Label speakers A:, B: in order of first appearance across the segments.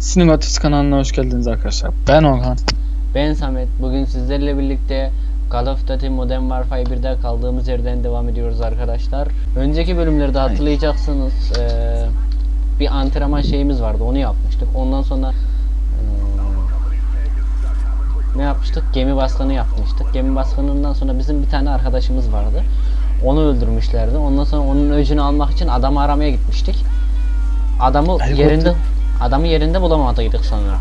A: Sinematis kanalına hoş geldiniz arkadaşlar. Ben Orhan.
B: Ben Samet. Bugün sizlerle birlikte Call of Duty Modern Warfare 1'de kaldığımız yerden devam ediyoruz arkadaşlar. Önceki bölümlerde hatırlayacaksınız eee, bir antrenman şeyimiz vardı onu yapmıştık. Ondan sonra eee, ne yapmıştık? Gemi baskını yapmıştık. Gemi baskınından sonra bizim bir tane arkadaşımız vardı. Onu öldürmüşlerdi. Ondan sonra onun öcünü almak için adamı aramaya gitmiştik. Adamı
A: Helikopter.
B: yerinde adamı yerinde bulamadıydık sonra.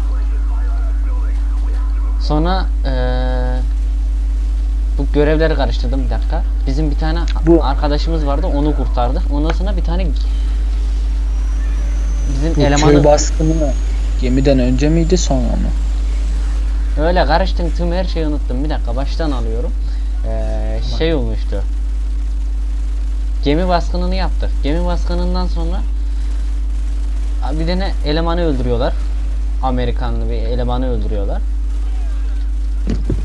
B: Sonra eee, bu görevleri karıştırdım bir dakika. Bizim bir tane
A: Bu-
B: arkadaşımız vardı onu kurtardık. Ondan sonra bir tane bizim
A: Bu
B: elemanı
A: köy baskını gemiden önce miydi sonra mı?
B: öyle karıştım tüm her şeyi unuttum. Bir dakika baştan alıyorum. Eee, şey olmuştu. Gemi baskınını yaptık. Gemi baskınından sonra bir tane elemanı öldürüyorlar. Amerikanlı bir elemanı öldürüyorlar.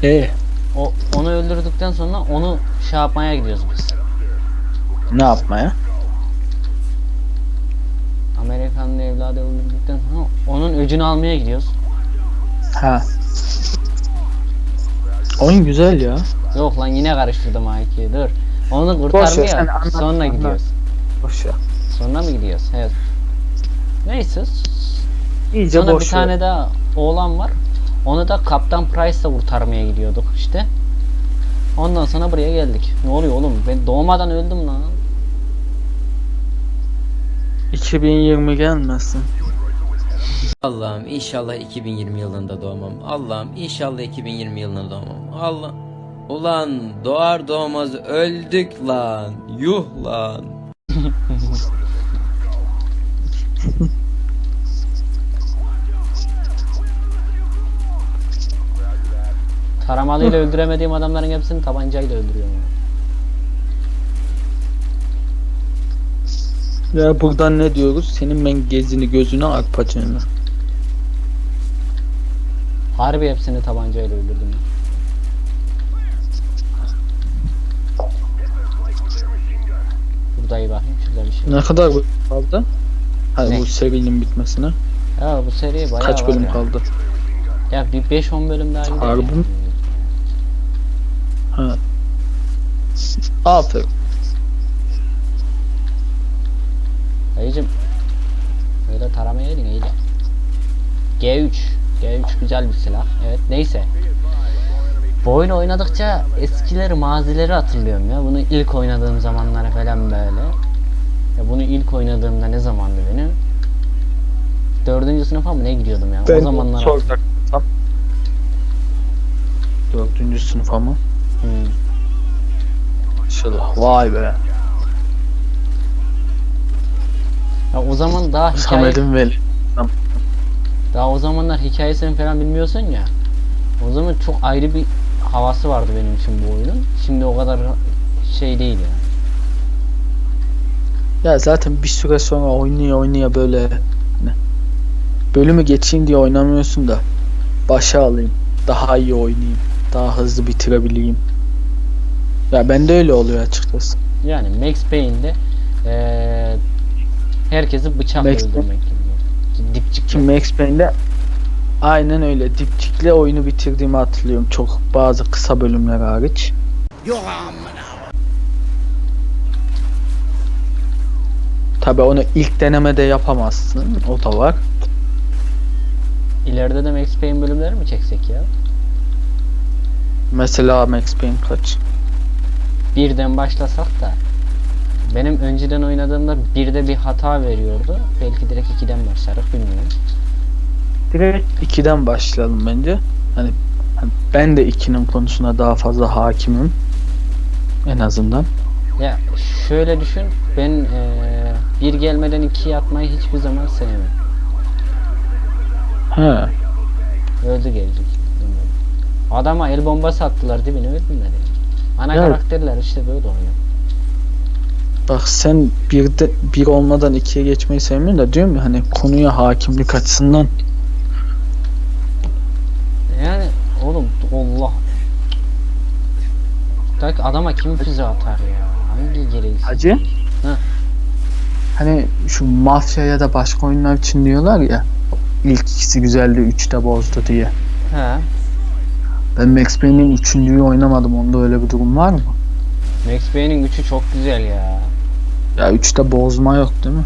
A: E
B: O onu öldürdükten sonra onu şey yapmaya gidiyoruz biz.
A: ne yapmaya?
B: Amerikanlı evladı öldürdükten sonra onun öcünü almaya gidiyoruz.
A: Ha. Oyun güzel ya.
B: Yok lan yine karıştırdım A2'yi dur. Onu
A: Boş ver, sen
B: kurtarmaya
A: anlat,
B: sonra
A: anlat.
B: gidiyoruz.
A: Boş ya.
B: Sonra mı gidiyoruz? Evet. Neyse.
A: İyice
B: Sonra
A: boş
B: bir tane daha oğlan var. Onu da Kaptan Price'la kurtarmaya gidiyorduk işte. Ondan sonra buraya geldik. Ne oluyor oğlum? Ben doğmadan öldüm lan.
A: 2020 gelmesin.
C: Allah'ım inşallah 2020 yılında doğmam. Allah'ım inşallah 2020 yılında doğmam. Allah. Ulan doğar doğmaz öldük lan. Yuh lan.
B: Taramalıyla öldüremediğim adamların hepsini tabancayla öldürüyorum.
A: Ya buradan ne diyoruz? Senin ben gezini gözünü arpacığını.
B: Harbi hepsini tabancayla öldürdüm. ya. Burada iyi bakayım şurada bir şey var.
A: Ne kadar bölüm kaldı? Ha
B: Ne?
A: bu serinin bitmesine.
B: Ya bu seri bayağı
A: Kaç
B: var
A: bölüm
B: ya.
A: kaldı?
B: Ya bir 5-10 bölüm daha gider.
A: Harbi mi? Ha. Aferin.
B: Dayıcım. Öyle taramaya edin iyice. G3. G3 güzel bir silah. Evet neyse. Bu oyunu oynadıkça eskileri mazileri hatırlıyorum ya. Bunu ilk oynadığım zamanlar falan böyle. Ya bunu ilk oynadığımda ne zamandı benim? Dördüncü sınıfa mı ne gidiyordum ya?
A: Ben
B: o zamanlar.
A: Dördüncü sınıfa mı?
B: Hmm.
A: Maşallah. Vay be.
B: Ya o zaman daha hikaye,
A: Samet'in veli.
B: daha o zamanlar hikayesini falan bilmiyorsun ya. O zaman çok ayrı bir havası vardı benim için bu oyunun. Şimdi o kadar şey değil yani.
A: Ya zaten bir süre sonra oynaya oynaya böyle ne? Bölümü geçeyim diye oynamıyorsun da başa alayım. Daha iyi oynayayım. Daha hızlı bitirebileyim. Ya bende öyle oluyor açıkçası.
B: Yani Max Payne'de eee herkesi bıçakla
A: Max
B: öldürmek gibi. Dipçik
A: Şimdi Max Payne'de aynen öyle dipçikle oyunu bitirdiğimi hatırlıyorum. Çok bazı kısa bölümler hariç. Tabi onu ilk denemede yapamazsın. O da var.
B: İleride de Max Payne bölümleri mi çeksek ya?
A: Mesela Max Payne kaç?
B: Birden başlasak da benim önceden oynadığımda birde bir hata veriyordu. Belki direkt ikiden başlarız bilmiyorum.
A: Direkt 2'den başlayalım bence. Hani, hani ben de 2'nin konusuna daha fazla hakimim. En azından.
B: Ya şöyle düşün ben eee, bir gelmeden iki yatmayı hiçbir zaman sevmem.
A: He.
B: Öldü gelecek. Adama el bombası attılar dibine ölmedi. Ana
A: Evet.
B: karakterler işte böyle oluyor.
A: Bak sen bir de bir olmadan ikiye geçmeyi sevmiyorsun da diyorum ya hani konuya hakimlik açısından
B: Yani oğlum Allah. Tak adama kim füze atar ya? Hangi gereksiz?
A: Hacı?
B: Hı.
A: Hani şu mafya ya da başka oyunlar için diyorlar ya ilk ikisi güzeldi 3'te bozdu diye.
B: He.
A: Ben Max Payne'in üçüncüyü oynamadım. Onda öyle bir durum var mı?
B: Max Payne'in 3'ü çok güzel ya.
A: Ya 3'te bozma yok değil mi?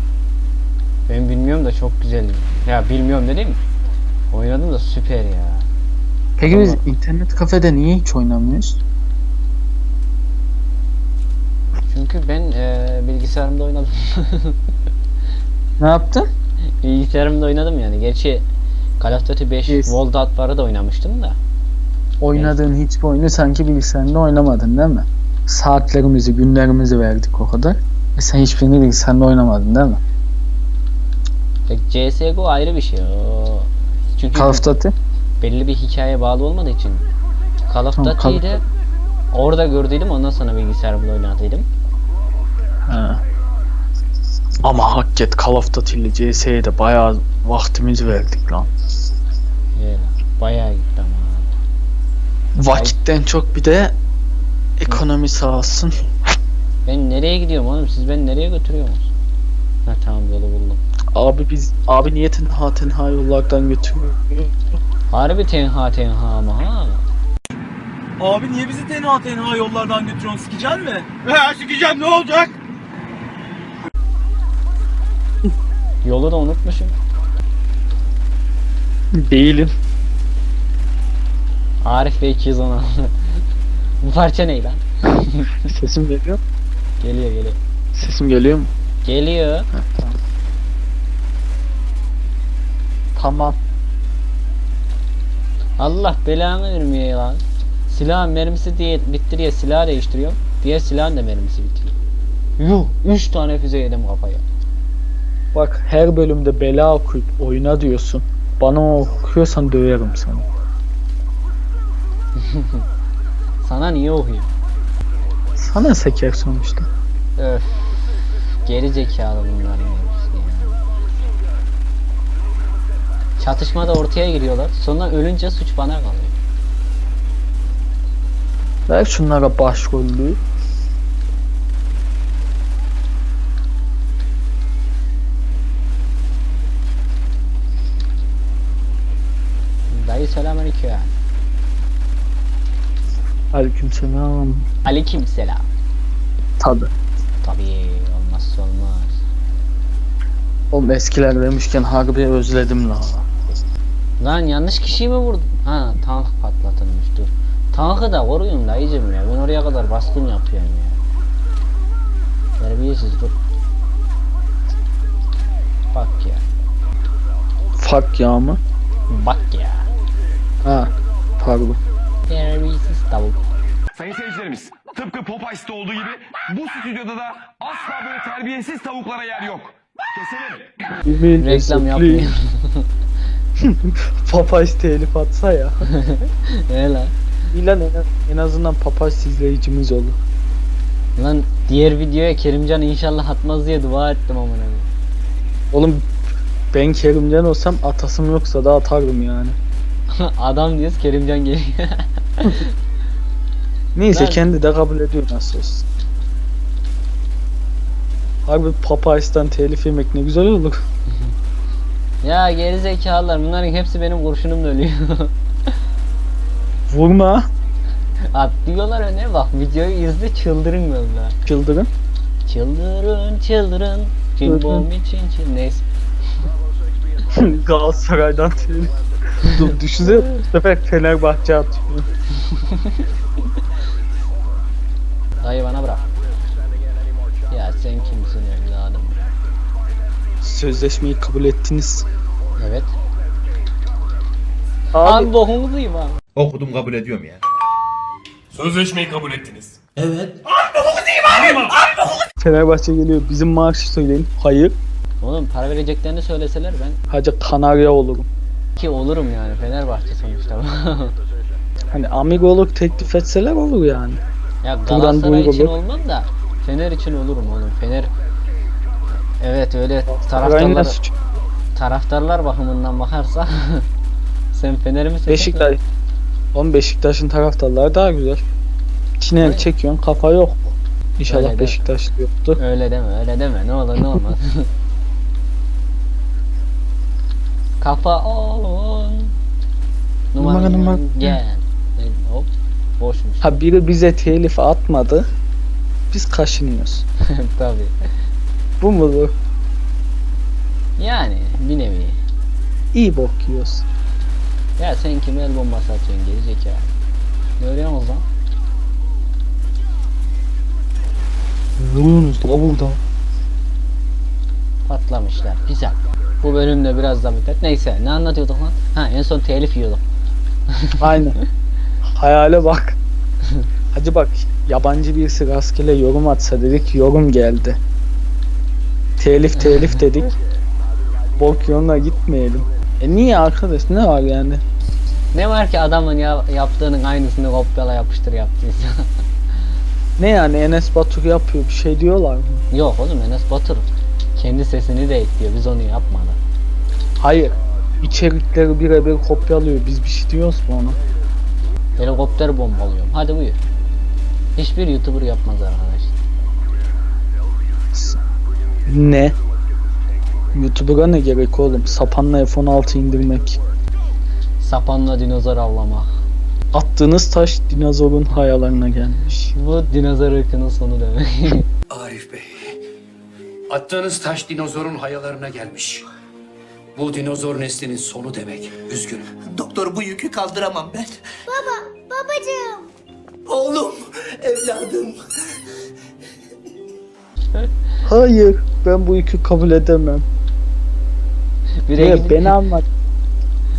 B: Ben bilmiyorum da çok güzel. Ya bilmiyorum dedim. Oynadım da süper ya.
A: Peki biz
B: Tamam.
A: internet kafede niye hiç oynamıyoruz?
B: Çünkü ben eee, bilgisayarımda oynadım.
A: Ne yaptın?
B: bilgisayarımda oynadım yani. Gerçi Call of Duty 5
A: Yes.
B: World at War'ı da oynamıştım da.
A: Oynadığın hiçbir oyunu sanki bilgisayarında oynamadın değil mi? Saatlerimizi, günlerimizi verdik o kadar. E sen hiçbirini bilgisayarında oynamadın değil mi?
B: Ya CSGO ayrı bir şey. O... Çünkü
A: Call of Duty?
B: belli bir hikayeye bağlı olmadığı için. Call of Duty'yi
A: Call
B: de orada gördüydüm ondan sonra bilgisayarımda oynadıydım.
A: He. Ama hakikaten Call of Duty ile CS'ye de bayağı vaktimizi verdik lan.
B: Öyle. Bayağı gitti.
A: Vakitten çok bir de ekonomi sağ olsun.
B: Ben nereye gidiyorum oğlum? Siz beni nereye götürüyorsunuz? Ha tamam yolu buldum.
A: Abi biz abi niye tenha tenha yollardan götürüyor?
B: Harbi tenha tenha ama ha.
D: Abi niye bizi tenha tenha yollardan götürüyorsun? Sikecen mi? He sikeceğim ne olacak?
B: Yolu da unutmuşum.
A: Değilim.
B: Arif Bey 216. Bu parça ne lan?
A: Sesim geliyor.
B: Geliyor geliyor.
A: Sesim geliyor mu?
B: Geliyor.
A: Tamam.
B: Allah belanı vermiyor lan. Silahın mermisi diye bitti diye silah değiştiriyorum. Diğer silahın da mermisi bitiyor. Yuh 3 tane füze yedim kafaya.
A: Bak her bölümde bela okuyup oyuna diyorsun. Bana okuyorsan döverim seni.
B: Sana niye okuyor?
A: Sana seker sonuçta.
B: Öf. Geri zekalı hepsi ya. Çatışmada ortaya giriyorlar. Sonra ölünce suç bana kalıyor.
A: Ver şunlara başrollüğü.
B: Dayı selamünaleyküm.
A: Aleykümselam.
B: Aleyküm selam.
A: Tabi.
B: Tabii olmazsa olmaz.
A: Oğlum eskiler demişken harbi özledim la.
B: Lan yanlış kişiyi mi vurdun? Ha tank patlatılmış dur. Tankı da koruyun dayıcım ya. Ben oraya kadar baskın yapıyorum ya. Terbiyesiz dur. Bak ya.
A: Fuck ya mı?
B: Bak ya.
A: Ha. Pardon.
B: Terbiyesiz tavuk.
E: Sayın seyircilerimiz, tıpkı Popeyes'te olduğu gibi bu stüdyoda da asla böyle terbiyesiz tavuklara yer yok. Keselim.
B: Reklam yapmıyor.
A: Papaz telif atsa ya.
B: He lan.
A: İlan en, en azından papaz izleyicimiz olur.
B: Lan diğer videoya Kerimcan inşallah atmaz diye dua ettim amına koyayım.
A: Oğlum ben Kerimcan olsam atasım yoksa da atardım yani.
B: Adam diyoruz Kerimcan geliyor.
A: Neyse
B: Ben-
A: kendi de kabul ediyor nasıl olsun. Harbi Popeyes'tan telif yemek ne güzel olur.
B: ya geri zekalılar bunların hepsi benim kurşunumla ölüyor.
A: Vurma.
B: Atlıyorlar öne bak videoyu izle çıldırın valla.
A: Çıldırın.
B: Çıldırın çıldırın. Cimbom için çil. Neyse.
A: Galatasaray'dan telif. Dur düşünsene bu sefer Fenerbahçe atıyor.
B: Dayı bana bırak. Ya sen kimsin evladım?
A: Sözleşmeyi kabul ettiniz.
B: Evet.
A: Abi
B: Abi bokumu duyayım abi.
F: Okudum kabul ediyorum ya.
D: Sözleşmeyi kabul ettiniz.
A: Fenerbahçe geliyor. Bizim maaşı söyleyin. Hayır.
B: Oğlum para vereceklerini söyleseler ben
A: Hacı Kanarya olurum.
B: ki olurum yani Fenerbahçe sonuçta.
A: Hani amigoluk teklif etseler olur yani.
B: Ya Galatasaray için
A: duyurulur.
B: olmam da Fener için olurum oğlum. Fener Evet öyle taraftarlar taraftarlar bakımından bakarsa sen Fener'i mi?
A: Beşiktaş. Oğlum Beşiktaş'ın taraftarları daha güzel. Tiner
B: Öyle.
A: çekiyorsun kafa yok. İnşallah
B: Öyle de.
A: Beşiktaşlı yoktur.
B: Öyle deme öyle deme ne olur ne olmaz. Kafa on.
A: Numara, numara.
B: Gel. Boşmuş.
A: Ha biri bize telif atmadı. Biz kaşınıyoruz.
B: Tabii.
A: Bu mudur?
B: Yani bir nevi.
A: İyi bok yiyoruz.
B: Ya sen kime el bombası atıyorsun geri zekalı. Görüyor musun lan?
A: Vuruyorsunuz la burada.
B: Patlamışlar. Güzel. Bu bölümde biraz da müddet. Neyse ne anlatıyorduk lan? Ha en son telif yiyorduk.
A: Aynen. Hayale bak. Hadi bak yabancı birisi rastgele yorum atsa dedik yorum geldi. Telif telif dedik. Bok yoluna gitmeyelim. E niye arkadaş ne var yani?
B: Ne var ki adamın ya, yaptığının aynısını kopyala yapıştır yaptıysa.
A: Ne yani Enes Batur yapıyor bir şey diyorlar mı?
B: Yok oğlum Enes Batur. Kendi sesini de ekliyor. Biz onu yapmadık.
A: Hayır. İçerikleri birebir kopyalıyor. Biz bir şey diyoruz mu ona?
B: Helikopter bombalıyorum. Hadi buyur. Hiçbir YouTuber yapmaz arkadaş.
A: Ne? YouTuber'a ne gerek oğlum? Sapanla F-16 indirmek.
B: Sapanla dinozor avlamak.
A: Attığınız taş dinozorun hayalarına gelmiş.
B: Bu dinozor ırkının sonu demek.
F: Arif Bey, attığınız taş dinozorun hayalarına gelmiş. Bu dinozor neslinin sonu demek. Üzgünüm.
G: Doktor bu yükü kaldıramam ben.
H: Baba, babacığım.
G: Oğlum, evladım.
A: Hayır, ben bu yükü kabul edemem.
B: Bire
A: Ve
B: gidip-
A: ben almadım.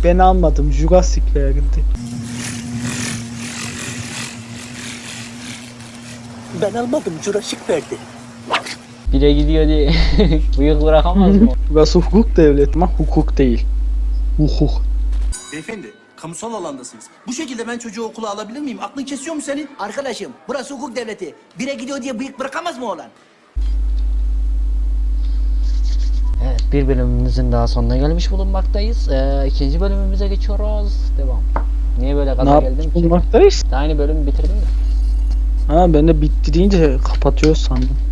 A: Ben almadım. Jurassic verdi.
G: Ben almadım, Jurassic verdi.
B: Bire gidiyor diye bıyık bırakamaz mı?
A: Burası hukuk devleti ama hukuk değil. Hukuk.
G: Beyefendi, kamusal alandasınız. Bu şekilde ben çocuğu okula alabilir miyim? Aklın kesiyor mu senin? Arkadaşım, burası hukuk devleti. Bire gidiyor diye bıyık bırakamaz mı oğlan?
B: Evet bir bölümümüzün daha sonuna gelmiş bulunmaktayız. Ee, ikinci bölümümüze geçiyoruz. Devam. Niye böyle
A: yapmış
B: geldim ki?
A: bulmaktayız?
B: Daha Aynı bölümü bitirdim de.
A: Ha ben de bitti deyince kapatıyor sandım.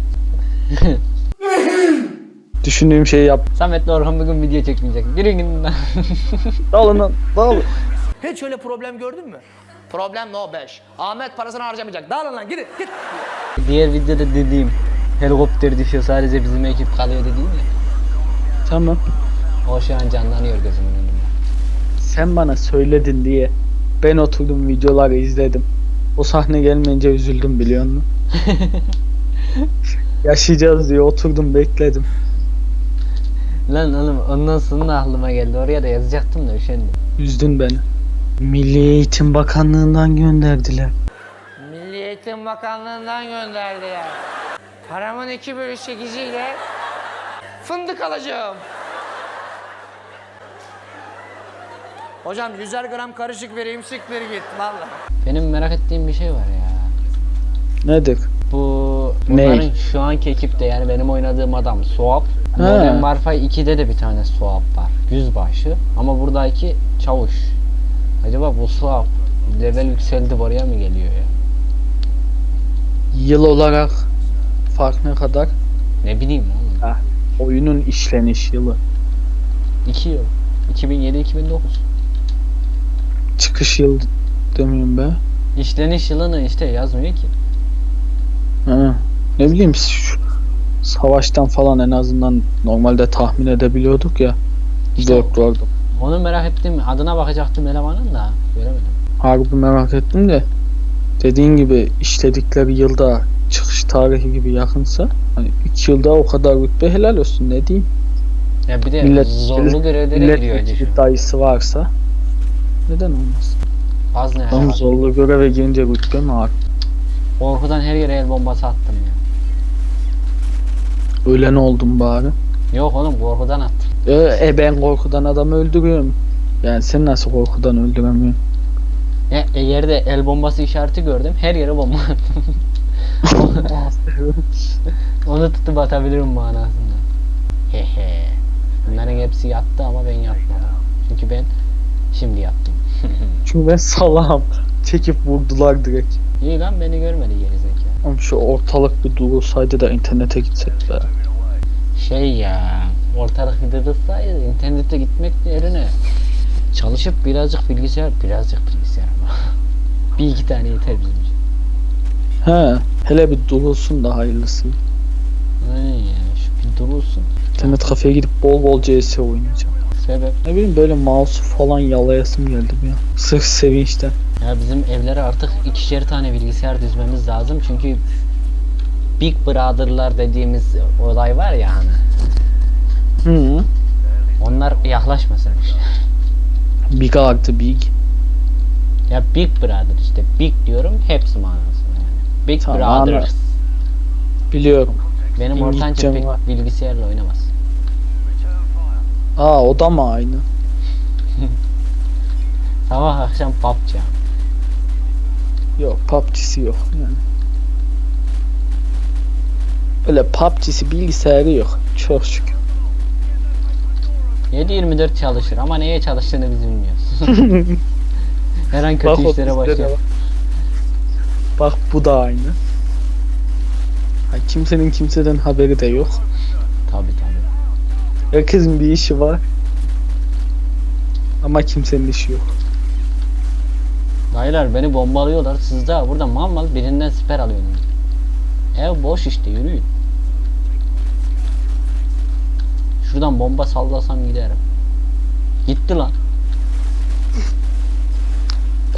A: Düşündüğüm şeyi yap.
B: Samet'le Orhan bugün video çekmeyecek. Yürüyün gidin lan.
A: Dalının, dal.
I: Hiç öyle problem gördün mü? Problem no 5. Ahmet parasını harcamayacak. Dağılın lan gidin git.
B: Diğer videoda dediğim helikopter düşüyor sadece bizim ekip kalıyor dediğim ya.
A: Tamam.
B: O şu an canlanıyor gözümün önünde.
A: Sen bana söyledin diye ben oturdum videoları izledim. O sahne gelmeyince üzüldüm biliyor musun? Yaşayacağız diye oturdum bekledim.
B: Lan oğlum ondan sonra aklıma geldi. Oraya da yazacaktım da üşendim.
A: Üzdün beni. Milli Eğitim Bakanlığı'ndan gönderdiler.
I: Milli Eğitim Bakanlığı'ndan gönderdiler. Paramın 2 bölü 8'iyle fındık alacağım. Hocam 100'er gram karışık vereyim siktir git valla.
B: Benim merak ettiğim bir şey var ya.
A: Nedir?
B: Bu
A: Ne?
B: bunların şu anki ekipte yani benim oynadığım adam Suap.
A: Ha.
B: Modern Warfare 2'de de bir tane Suap var. Yüzbaşı. Ama buradaki çavuş. Acaba bu Suap level yükseldi oraya mı geliyor ya?
A: Yıl olarak fark ne kadar?
B: Ne bileyim oğlum.
A: Oyunun işleniş yılı.
B: 2 yıl. 2007-2009.
A: Çıkış yıl demiyorum be.
B: İşleniş yılını işte yazmıyor ki.
A: Ha. Ne bileyim şu savaştan falan en azından normalde tahmin edebiliyorduk ya. Zorluklardı.
B: Onu merak ettim. Adına bakacaktım elemanın da göremedim.
A: Harbi merak ettim de dediğin gibi işledikleri yılda çıkış tarihi gibi yakınsa hani 2 yılda o kadar rütbe helal olsun ne diyeyim.
B: Ya bir de
A: Millet-
B: zorlu görevlere
A: Millet
B: giriyor Ece.
A: dayısı varsa neden olmaz?
B: Az ne ya.
A: zorlu göreve girince rütbe mi ağır?
B: Korkudan her yere el bombası attım ya.
A: Ölen oldum bari.
B: Yok oğlum korkudan attım.
A: E, e ben korkudan adamı öldürüyorum. Yani sen nasıl korkudan öldüremiyorsun?
B: Ya e, yerde el bombası işareti gördüm. Her yere bomba attım. Onu tutup atabilirim manasında. Hehe. Bunların hepsi yattı ama ben yatmadım. Çünkü ben şimdi yattım.
A: Çünkü ben salağım. Çekip vurdular direkt.
B: İyi lan beni görmedi gerizekalı.
A: Oğlum şu ortalık bir durulsaydı da internete gitsek be.
B: Şey ya. ortalık gıdırdırsaydı internete gitmek yerine çalışıp birazcık bilgisayar birazcık bilgisayar ama bir iki tane yeter bizim için.
A: He. Hele bir durulsun da hayırlısı.
B: Aynen ya şu bir durulsun.
A: İnternet kafeye gidip bol bol CS oynayacağım.
B: Sebep
A: Ne bileyim böyle mouse'u falan yalayasım geldi ya. Sırf sevinçten.
B: Ya bizim evlere artık ikişer tane bilgisayar dizmemiz lazım çünkü Big Brother'lar dediğimiz olay var ya hani
A: Hı.
B: onlar yaklaşmasın işte.
A: Big artı big.
B: Ya Big Brother işte Big diyorum hepsi manasında yani. Big
A: Tamam,
B: Brothers.
A: anladım. Biliyorum.
B: Benim ortanca pek
A: var.
B: bilgisayarla oynamaz.
A: Aa o da mı aynı?
B: Sabah akşam PUBG.
A: Yok PUBG'si yok yani. Öyle PUBG'si bilgisayarı yok. Çok şükür.
B: 7-24 çalışır ama neye çalıştığını biz bilmiyoruz. Her an kötü
A: Bak
B: işlere başlıyor.
A: var. Bak bu da aynı. Ha, kimsenin kimseden haberi de yok.
B: Tabi tabi.
A: Herkesin bir işi var. Ama kimsenin işi yok.
B: Dayılar beni bombalıyorlar. Siz de burada mal mal birinden siper alıyorsunuz. Ev boş işte yürüyün. Şuradan bomba sallasam giderim. Gitti lan.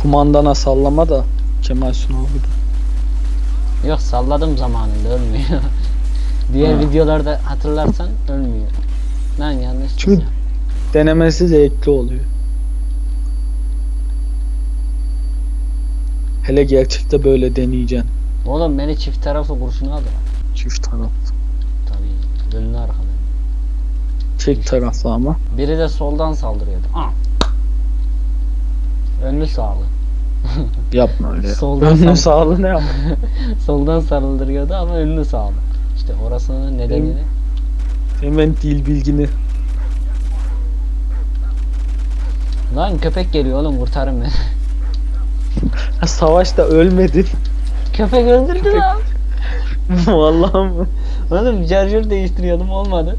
A: Kumandana sallama da Kemal Sunal gibi.
B: Yok salladım zamanında ölmüyor. Diğer
A: Ha.
B: videolarda hatırlarsan ölmüyor. Lan yanlış.
A: Çünkü- Denemesi zevkli oluyor. Hele gerçekte böyle deneyeceksin.
B: Oğlum beni çift taraflı kurşuna aldı.
A: Çift taraflı.
B: Tabii. Önlü arkalı.
A: Tek taraflı ama.
B: Biri de soldan saldırıyordu. Aa. Önlü sağlı.
A: Yapma öyle.
B: Soldan
A: Önlü
B: sağ-
A: sağlı ne yapma.
B: soldan saldırıyordu ama önlü sağlı. İşte orasının nedenini.
A: Hemen dil bilgini.
B: Lan köpek geliyor oğlum kurtarın beni.
A: Savaşta ölmedin.
B: köpek öldürdü lan.
A: Vallahi mı?
B: Oğlum şarjör değiştiriyordum olmadı.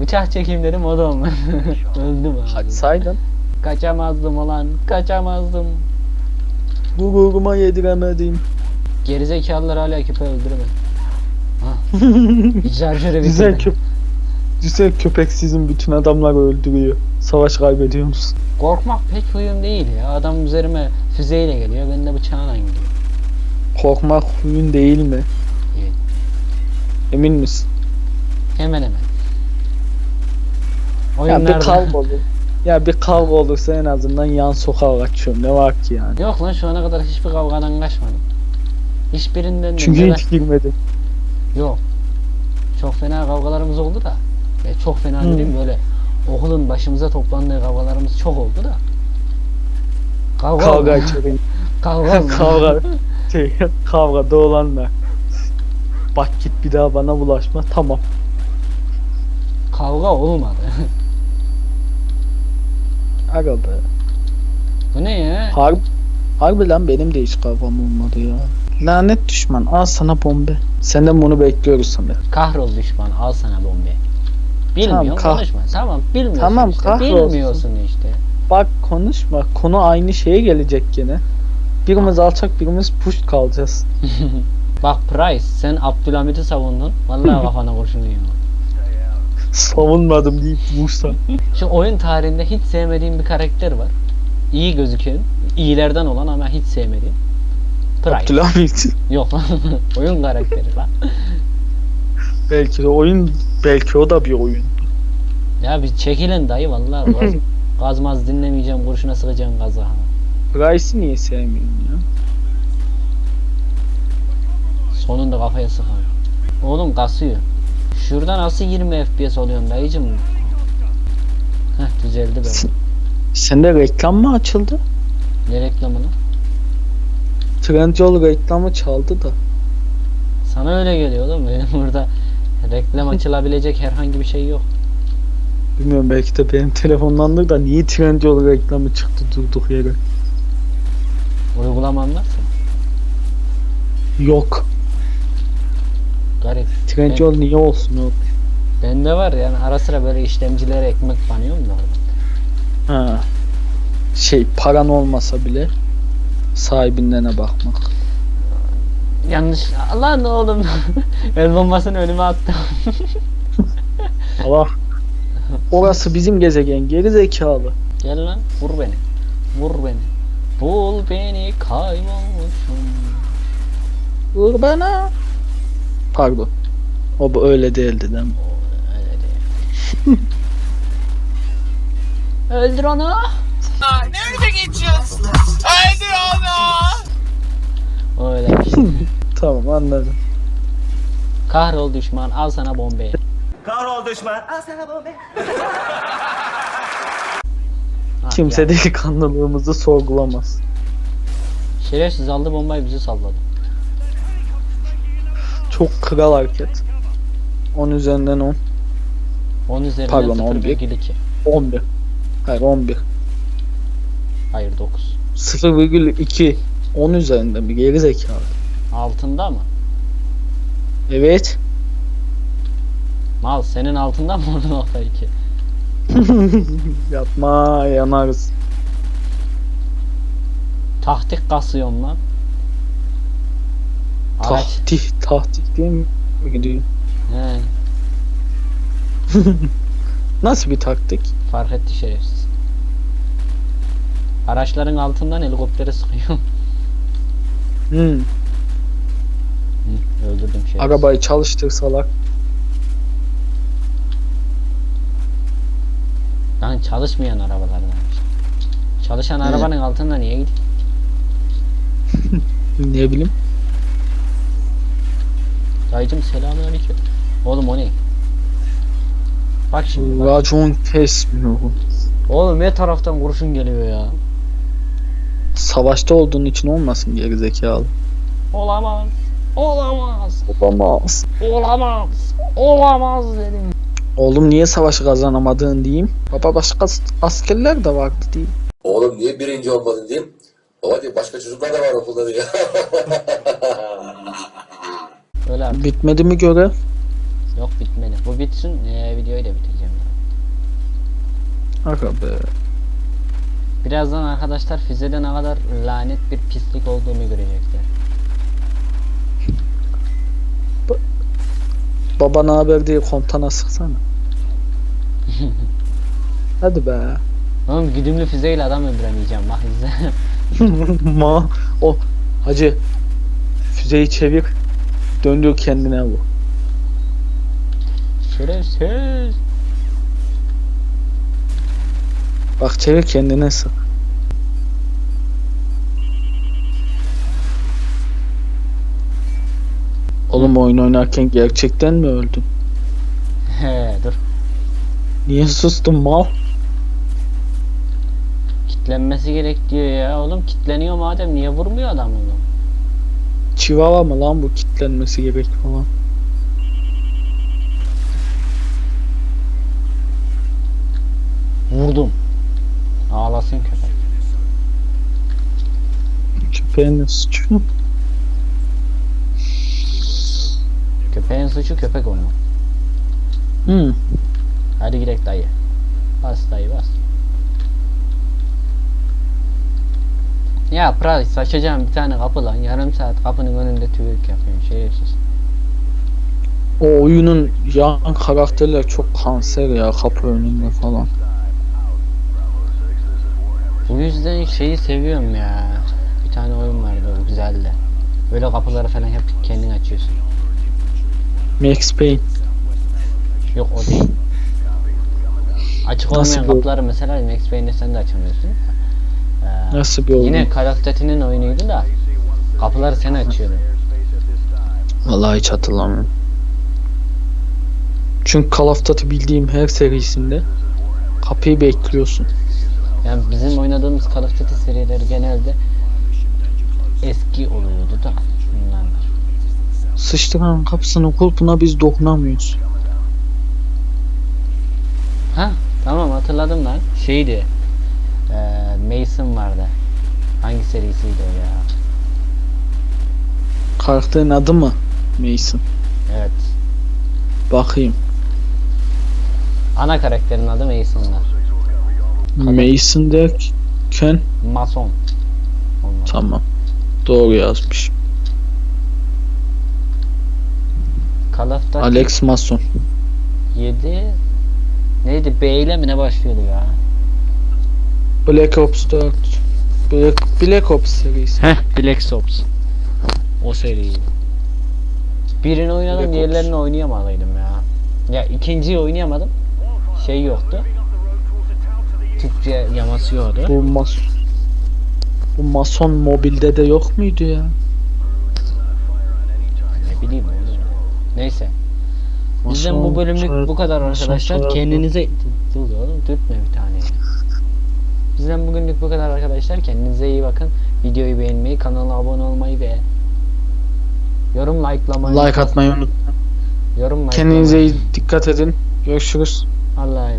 B: Bıçak çekeyim dedim o da olmadı. Öldüm abi.
A: Kaçsaydın.
B: Kaçamazdım ulan kaçamazdım.
A: Gururuma yediremedim.
B: Gerizekalılar hala köpeği öldüremedi. Ha. Şarjörü
A: Güzel
B: bitirdi.
A: Güzel köpek sizin bütün adamları öldürüyor. Savaş kaybediyor musun?
B: Korkmak pek huyum değil ya. Adam üzerime füzeyle geliyor. Ben de bıçağına gidiyor.
A: Korkmak huyun değil mi?
B: Evet.
A: Emin misin?
B: Hemen hemen.
A: Ya bir kavga olur. Ya bir kavga olursa en azından yan sokağa kaçıyorum. Ne var ki yani?
B: Yok lan şu ana kadar hiçbir kavgadan kaçmadım. Hiçbirinden de
A: Çünkü hiç girmedim.
B: Yok. Çok fena kavgalarımız oldu da. Ya çok fena
A: Hı.
B: dedim böyle okulun başımıza toplandığı kavgalarımız çok oldu da. Kavga
A: Kavga
B: oldu.
A: içeri.
B: kavga
A: kavga. Şey, kavgada olanlar. Bak git bir daha bana bulaşma. Tamam.
B: kavga olmadı.
A: Aga be.
B: Bu ne ya?
A: Harbi, harbi lan benim de hiç kavgam olmadı ya. Lanet düşman al sana bombe. Senden bunu bekliyoruz Samet.
B: Kahrol düşman al sana bombe. Bilmiyorsun
A: kah-
B: konuşma. Tamam bilmiyorsun
A: Tamam,
B: işte.
A: kahrolsun.
B: Bilmiyorsun işte.
A: Bak konuşma. Konu aynı şeye gelecek gene. Birimiz alçak birimiz push kalacağız.
B: Bak Price sen Abdülhamit'i savundun. Vallahi kafana kurşunu yiyor.
A: Savunmadım deyip vursa.
B: Şu oyun tarihinde hiç sevmediğim bir karakter var. İyi gözüken, iyilerden olan ama hiç sevmediğim. Price.
A: Abdülhamit.
B: Yok lan. oyun karakteri lan.
A: Belki de oyun belki o da bir oyun.
B: Ya bir çekilin dayı vallahi gaz, gazmaz dinlemeyeceğim kurşuna sıkacağım gaza.
A: Price'i niye sevmiyorsun ya?
B: Sonunda kafaya sıkan. Oğlum kasıyor. Şurada nasıl 20 FPS oluyorsun dayıcım? Heh düzeldi böyle.
A: Sende reklam mı açıldı?
B: Ne reklamını?
A: Trendyol reklamı çaldı da.
B: Sana öyle geliyor oğlum benim burada reklam açılabilecek herhangi bir şey yok.
A: Bilmiyorum belki de benim telefonlandır da niye Trendyol reklamı çıktı durduk yere.
B: Uygulaman varsa.
A: Yok.
B: Garip.
A: Trendyol niye olsun o?
B: Bende var yani ara sıra böyle işlemcilere ekmek banıyorum da.
A: Ha. Şey paran olmasa bile sahibinden bakmak.
B: Yanlış. Lan oğlum. El bombasını önüme attım.
A: Allah. Orası bizim gezegen geri zekalı.
B: Gel lan vur beni. Vur beni. Bul beni kaybolmuşum.
A: Vur bana. Pardon. O bu öyle değildi değil mi?
B: Öyle değil. Öldür onu. Nerede geçiyorsun? Öldür onu. Öyle.
A: Tamam anladım.
B: Kahrol düşman al sana bombayı.
D: Kahrol düşman.
B: Ah,
A: Kimse
B: ya.
A: delikanlılığımızı sorgulamaz.
B: Şerefsiz aldı bombayı bizi salladı.
A: Çok kral hareket. 10 üzerinden 10.
B: 10 üzerinden
A: Pardon, 11.
B: 0,2.
A: 11. Hayır 11.
B: Hayır 9.
A: 0,2. 10 üzerinden bir geri zekalı.
B: Altında mı?
A: Evet.
B: Mal senin altında mı 10.2?
A: Yapma yanarız.
B: Tahtik kasıyorum lan. Araç.
A: Tahtih, tahtih değil mi gidiyor?
B: He,
A: Nasıl bir taktik?
B: fark etti şerefsiz. Araçların altından helikoptere sıkıyorum.
A: Hmm.
B: Hı, öldürdüm şerefsiz.
A: Arabayı çalıştırsalar.
B: Lan çalışmayan arabalardan. Çalışan arabanın altında niye gidiyor?
A: Ne bileyim.
B: Dayıcım selamünaleyküm. Oğlum o ne? Bak şimdi bak.
A: Racon kesmiyor.
B: Oğlum ne taraftan kurşun geliyor ya?
A: Savaşta olduğun için olmasın geri zekalı.
B: Olamaz. Olamaz.
A: Olamaz.
B: Olamaz. Olamaz dedim.
A: Oğlum niye savaşı kazanamadın diyeyim. Baba başka as- askerler de vardı diyeyim.
J: Oğlum niye birinci olmadın diyeyim. Baba diyor başka çocuklar da var okulda diyor.
B: Öyle artık.
A: Bitmedi mi görev?
B: Yok bitmedi. Bu bitsin ee, videoyu da bitireceğim.
A: Aga be.
B: Birazdan arkadaşlar füzede ne kadar lanet bir pislik olduğunu görecekler.
A: Babana haber diye komutana sıksana. Hadi be.
B: Oğlum güdümlü füzeyle adam öldüremeyeceğim bak izle.
A: Ma o hacı füzeyi çevir. Döndür kendine bu.
B: Şerefsiz.
A: Bak çevir kendine sık. Oğlum oyun oynarken gerçekten mi öldün?
B: He dur.
A: Niye sustun mal?
B: Kitlenmesi gerek diyor ya. Oğlum kitleniyor madem niye vurmuyor adam onu?
A: Çivava mı lan bu kitlenmesi gerek falan.
B: Vurdum. Ağlasın köpek.
A: Köpeğin suçu.
B: Köpeğin suçu köpek oyunu.
A: Hmm.
B: Hadi gidelim dayı. Bas dayı bas. Ya Price açacağım bir tane kapı lan. Yarım saat kapının önünde tüyük yapıyorum. Şerefsiz.
A: O oyunun yan karakterler çok kanser ya kapı önünde falan.
B: Bu yüzden şeyi seviyorum ya. Bir tane oyun vardı o güzeldi. Böyle kapıları falan hep kendin açıyorsun.
A: Max Payne.
B: Yok o değil. Açık
A: Nasıl
B: olmayan
A: bu?
B: kapıları mesela Max Payne'de sen de açamıyorsun. Ee,
A: Nasıl bir oyun?
B: Yine Call of Duty'nin oyunuydu da kapıları sen açıyordun.
A: Vallahi hiç hatırlamıyorum. Çünkü Call of Duty bildiğim her serisinde kapıyı bekliyorsun.
B: Yani bizim oynadığımız Call of Duty serileri genelde eski oluyordu da bunlardır.
A: Sıçtıran kapısını kulpuna biz dokunamıyoruz.
B: Ha tamam hatırladım lan. Şeydi. Eee Mason vardı. Hangi serisiydi o ya?
A: Karakterin adı mı? Mason.
B: Evet.
A: Bakayım.
B: Ana karakterin adı Mason'lar.
A: Mason derken
B: Mason. Onlar.
A: tamam. Doğru yazmış.
B: Duty
A: Alex Mason.
B: 7 neydi B ile mi ne başlıyordu ya?
A: Black Ops 4. Black, Black Ops serisi.
B: Heh Black Ops. O seri. Birini oynadım
A: Black
B: diğerlerini oynayamadıydım ya. Ya ikinciyi oynayamadım. Şey yoktu. Türkçe yaması yoktu.
A: Bu mas bu Mason mobilde de yok muydu ya?
B: Ne bileyim oğlum. Neyse. Bizden bu bölümlük bu kadar arkadaşlar. Kendinize dur oğlum dürtme bir tane. Bizden bugünlük bu kadar arkadaşlar. Kendinize iyi bakın. Videoyu beğenmeyi, kanala abone olmayı ve yorum likelamayı
A: Like atmayı unutmayın.
B: yorum likelamayı
A: Kendinize iyi dikkat edin. Görüşürüz.
B: Allah'a